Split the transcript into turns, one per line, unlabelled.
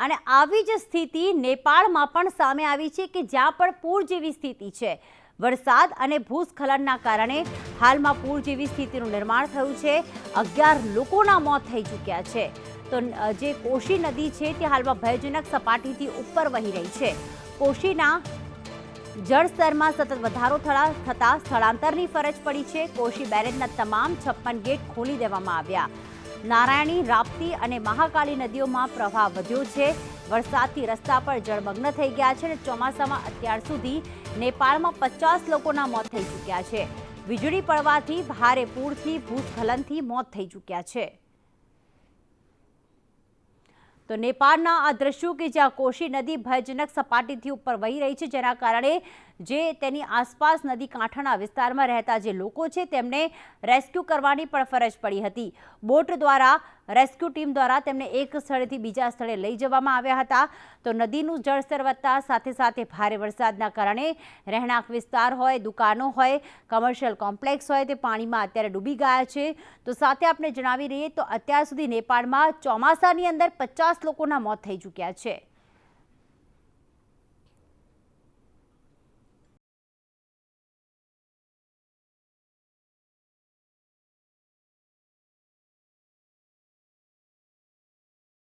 અને આવી જ સ્થિતિ નેપાળમાં પણ સામે આવી છે કે જ્યાં પણ પૂર જેવી સ્થિતિ છે. વરસાદ અને ભૂસ્ખલનના કારણે હાલમાં પૂર જેવી સ્થિતિનું નિર્માણ થયું છે. અગિયાર લોકોના મોત થઈ ચૂક્યા છે. તો જે કોશી નદી છે તે હાલમાં ભયજનક સપાટીથી ઉપર વહી રહી છે. કોશીના જળસ્તરમાં સતત વધારો થતા સ્થળાંતરની ફરજ પડી છે. કોશી બેરેજના તમામ છપ્પન ગેટ ખોલી દેવામાં આવ્યા. નારાયણી, રાપ્તી અને મહાકાળી નદીઓમાં પ્રવાહ વધ્યો છે. વરસાદથી રસ્તા પર જળમગ્ન થઈ ગયા છે અને ચોમાસામાં અત્યાર સુધી નેપાળમાં પચાસ લોકોના મોત થઈ ચૂક્યા છે. વીજળી પડવાથી ભારે પૂરથી, ભૂસ્ખલનથી મોત થઈ ચૂક્યા છે. તો નેપાળના આ દ્રશ્યો કે જ્યાં કોશી નદી ભયજનક સપાટીથી ઉપર વહી રહી છે, જેના કારણે જે તેની આસપાસ નદી કાંઠાના વિસ્તારમાં રહેતા જે લોકો છે, તેમને રેસ્ક્યુ કરવાની પણ ફરજ પડી હતી. બોટ દ્વારા, રેસ્ક્યુ ટીમ દ્વારા તેમને એક સ્થળેથી બીજા સ્થળે લઈ જવામાં આવ્યા હતા. તો નદીનું જળસ્તર વધતા સાથે સાથે ભારે વરસાદના કારણે રહેણાંક વિસ્તાર હોય, દુકાનો હોય કમર્શિયલ કોમ્પ્લેક્સ હોય, તે પાણીમાં અત્યારે ડૂબી ગયા છે. તો સાથે આપણે જણાવી રહીએ તો અત્યાર સુધી નેપાળમાં ચોમાસાની અંદર લોકોના મોત થઈ ચૂક્યા છે.